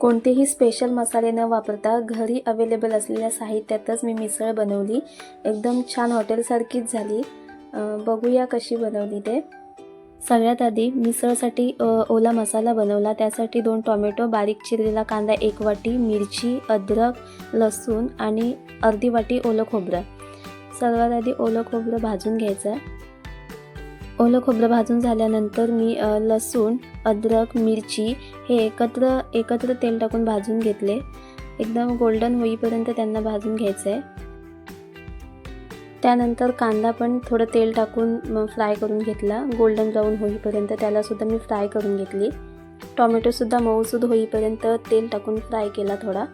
कोणतेही स्पेशल मसाले न वापरता घरी अवेलेबल असलेल्या साहित्यातच मी मिसळ बनवली. एकदम छान हॉटेलसारखीच झाली. बघूया कशी बनवली ते. सगळ्यात आधी मिसळसाठी ओला मसाला बनवला. त्यासाठी दोन टोमॅटो बारीक चिरलेला कांदा एक वाटी मिरची अद्रक लसूण आणि अर्धी वाटी ओलं खोबरं. सर्वात आधी ओलं खोबरं भाजून घ्यायचं. ओलं खोबरं भाजून झाल्यानंतर मी लसूण अद्रक मिरची हे एकत्र एकत्र तेल टाकून भाजून घेतले. एकदम गोल्डन होईपर्यंत त्यांना भाजून घ्यायचं आहे त्यानंतर कांदा पण थोडं तेल टाकून मग फ्राय करून घेतला. गोल्डन ब्राऊन होईपर्यंत त्यालासुद्धा मी फ्राय करून घेतली. टॉमॅटोसुद्धा मऊसूद होईपर्यंत तेल टाकून फ्राय केला थोडा.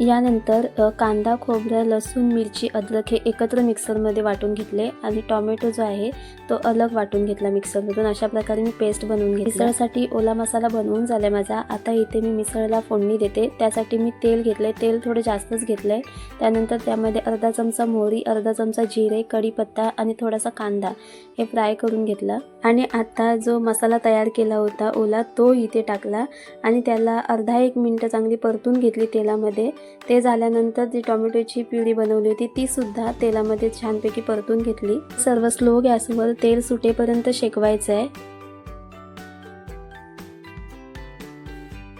यानंतर कांदा खोबरं लसूण मिरची अद्रक हे एकत्र मिक्सरमध्ये वाटून घेतले आणि टॉमॅटो जो आहे तो अलग वाटून घेतला मिक्सरमधून. अशा प्रकारे मी पेस्ट बनवून घेतली. मिसळसाठी ओला मसाला बनवून झाला माझा. आता इथे मी मिसळला फोडणी देते. त्यासाठी मी तेल घेतले तेल थोडं जास्तच घेतलं आहे त्यानंतर त्यामध्ये अर्धा चमचा मोहरी अर्धा चमचा जिरे कढीपत्ता आणि थोडासा कांदा हे फ्राय करून घेतला. आणि आता जो मसाला तयार केला होता ओला तो इथे टाकला आणि त्याला अर्धा एक मिनटं चांगली परतून घेतली तेलामध्ये. ते झाल्यानंतर जी टोमॅटोची प्युरी बनवली होती ती सुद्धा तेलामध्ये छानपैकी परतून घेतली. सर्व स्लो गॅसवर तेल सुटेपर्यंत शेकवायचं आहे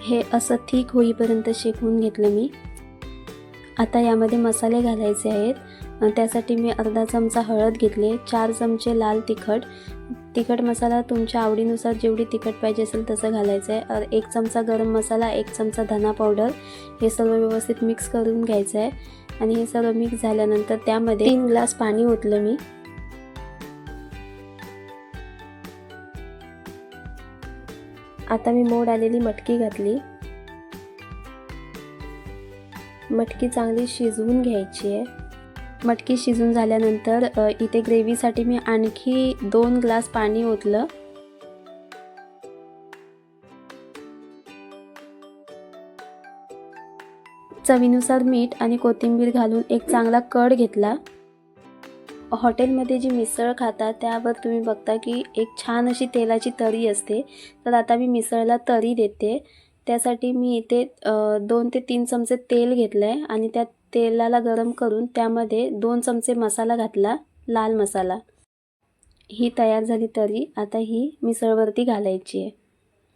हे असं ठीक होईपर्यंत शेकवून घेतलं मी. आता यामध्ये मसाले घालायचे आहेत. त्यासाठी मी अर्धा चमचा हळद घेतले चार चमचे लाल तिखट तिखट मसाला तुमच्या आवडीनुसार जेवढी तिखट पाहिजे असेल तसं घालायचं आहे. एक चमचा गरम मसाला एक चमचा धना पावडर हे सर्व व्यवस्थित मिक्स करून घ्यायचं आहे. आणि हे सर्व मिक्स झाल्यानंतर त्यामध्ये तीन ग्लास पाणी ओतलं मी. आता मी मोड आलेली मटकी घातली. मटकी चांगली शिजवून घ्यायची आहे. मटकी शिजून झाल्यानंतर इथे ग्रेव्हीसाठी मी आणखी दोन ग्लास पाणी ओतलं. चवीनुसार मीठ आणि कोथिंबीर घालून एक चांगला कड घेतला. हॉटेलमध्ये जी मिसळ खाता त्यावर तुम्ही बघता की एक छान अशी तेलाची तरी असते. तर आता मी मिसळला तरी देते. त्यासाठी मी इथे दोन ते तीन चमचे तेल घेतलं आहे आणि त्यात तेलाला गरम करून त्यामध्ये दोन चमचे मसाला घातला लाल मसाला. ही तयार झाली तरी आता ही मिसळवरती घालायची आहे.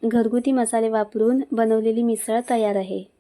घरगुती मसाले वापरून बनवलेली मिसळ तयार आहे.